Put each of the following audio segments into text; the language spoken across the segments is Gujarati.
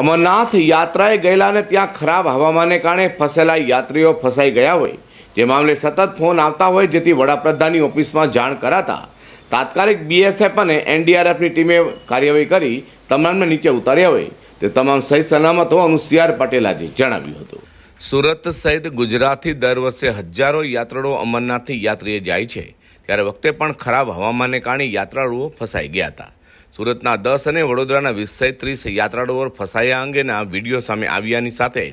અમરનાથ યાત્રાએ ગયેલા અને ત્યાં ખરાબ હવામાનને કારણે ફસેલા યાત્રીઓ ફસાઈ ગયા હોય. જે મામલે સતત ફોન આવતા હોય, જેથી વડાપ્રધાનની ઓફિસમાં જાણ કરાતા તાત્કાલિક બીએસએફ અને એનડીઆરએફની ટીમે કાર્યવાહી કરી તમામને નીચે ઉતાર્યા હોય. તે તમામ સહી સલામત હોવાનું સી આર પટેલાજી જણાવ્યું હતું. સુરત સહિત ગુજરાતથી દર વર્ષે હજારો યાત્રાળુઓ અમરનાથથી યાત્રીએ જાય છે. ત્યારે વખતે પણ ખરાબ હવામાનને કારણે યાત્રાળુઓ ફસાઈ ગયા હતા. સુરતના દસ અને વડોદરાના વીસ ત્રીસ યાત્રાળુઓ ફસાયા અંગેના વીડિયો સામે આવ્યાની સાથે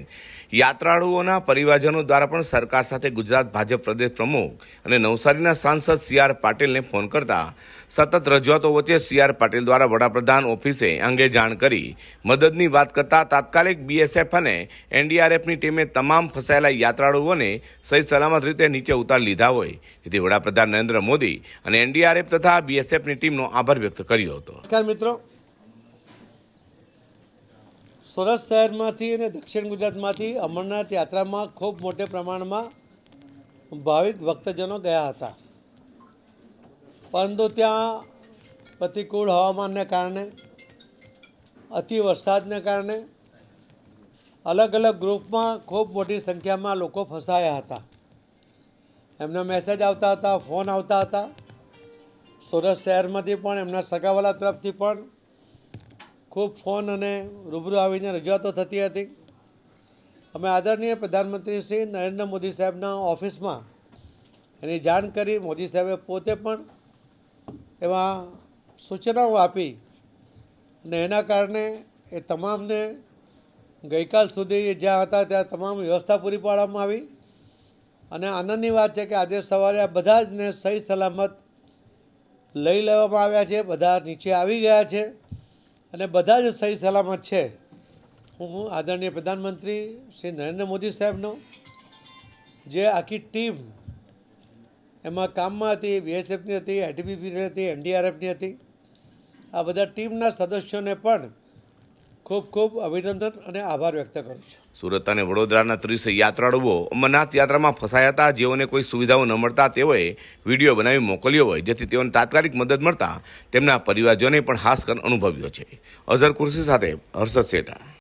યાત્રાળુઓના પરિવારજનો દ્વારા પણ સરકાર સાથે ગુજરાત ભાજપ પ્રદેશ પ્રમુખ અને નવસારીના સાંસદ સી આર પાટીલને ફોન કરતા સતત રજૂઆતો વચ્ચે સી આર પાટીલ દ્વારા વડાપ્રધાન ઓફિસે અંગે જાણ કરી મદદની વાત કરતા તાત્કાલિક બીએસએફ અને એનડીઆરએફની ટીમે તમામ ફસાયેલા યાત્રાળુઓને સહી સલામત રીતે નીચે ઉતારી લીધા હોય. જેથી વડાપ્રધાન નરેન્દ્ર મોદી અને એનડીઆરએફ તથા બીએસએફની ટીમનો આભાર વ્યક્ત કર્યો હતો. નમસ્કાર મિત્રો. સુરત શહેરમાંથી અને દક્ષિણ ગુજરાતમાંથી અમરનાથ યાત્રામાં ખૂબ મોટે પ્રમાણમાં ભાવિક ભક્તજનો ગયા હતા. પરંતુ ત્યાં પ્રતિકૂળ હવામાનને કારણે, અતિ વરસાદને કારણે અલગ અલગ ગ્રુપમાં ખૂબ મોટી સંખ્યામાં લોકો ફસાયા હતા. એમના મેસેજ આવતા હતા ફોન આવતા હતા. સુરત શહેરમાંથી પણ, એમના સગાવાલા તરફથી પણ ખૂબ ફોન અને રૂબરૂ આવીને રજૂઆતો થતી હતી. અમે આદરણીય પ્રધાનમંત્રી શ્રી નરેન્દ્ર મોદી સાહેબના ઓફિસમાં એની જાણ કરી. મોદી સાહેબે પોતે પણ એમાં સૂચનાઓ આપી અને એના કારણે એ તમામને ગઈકાલ સુધી જ્યાં હતા ત્યાં તમામ વ્યવસ્થા પૂરી પાડવામાં આવી. અને આનંદની વાત છે કે આજે સવારે આ બધા જને સહી સલામત લઈ લેવામાં આવ્યા છે. બધા નીચે આવી ગયા છે. અને બધા જ સહી સલામત છે. હું આદરણીય પ્રધાનમંત્રી શ્રી નરેન્દ્ર મોદી સાહેબનો, જે આખી ટીમ એમાં કામમાં હતી, બીએસએફની હતી એટીબીપીની હતી એનડીઆરએફની હતી, આ બધા ટીમના સદસ્યોને પણ ખૂબ ખૂબ અભિનંદન અને આભાર વ્યક્ત કરું છું. સુરત અને વડોદરાના ત્રીસ યાત્રાળુઓ અમરનાથ યાત્રામાં ફસાયા હતા. જેઓને કોઈ સુવિધાઓ ન મળતા તેઓએ વીડિયો બનાવી મોકલ્યો હોય, જેથી તેઓને તાત્કાલિક મદદ મળતા તેમના પરિવારજનોએ પણ હાશ અનુભવ્યો છે. અઝર કુર્સી સાથે હર્ષદ શેઠા.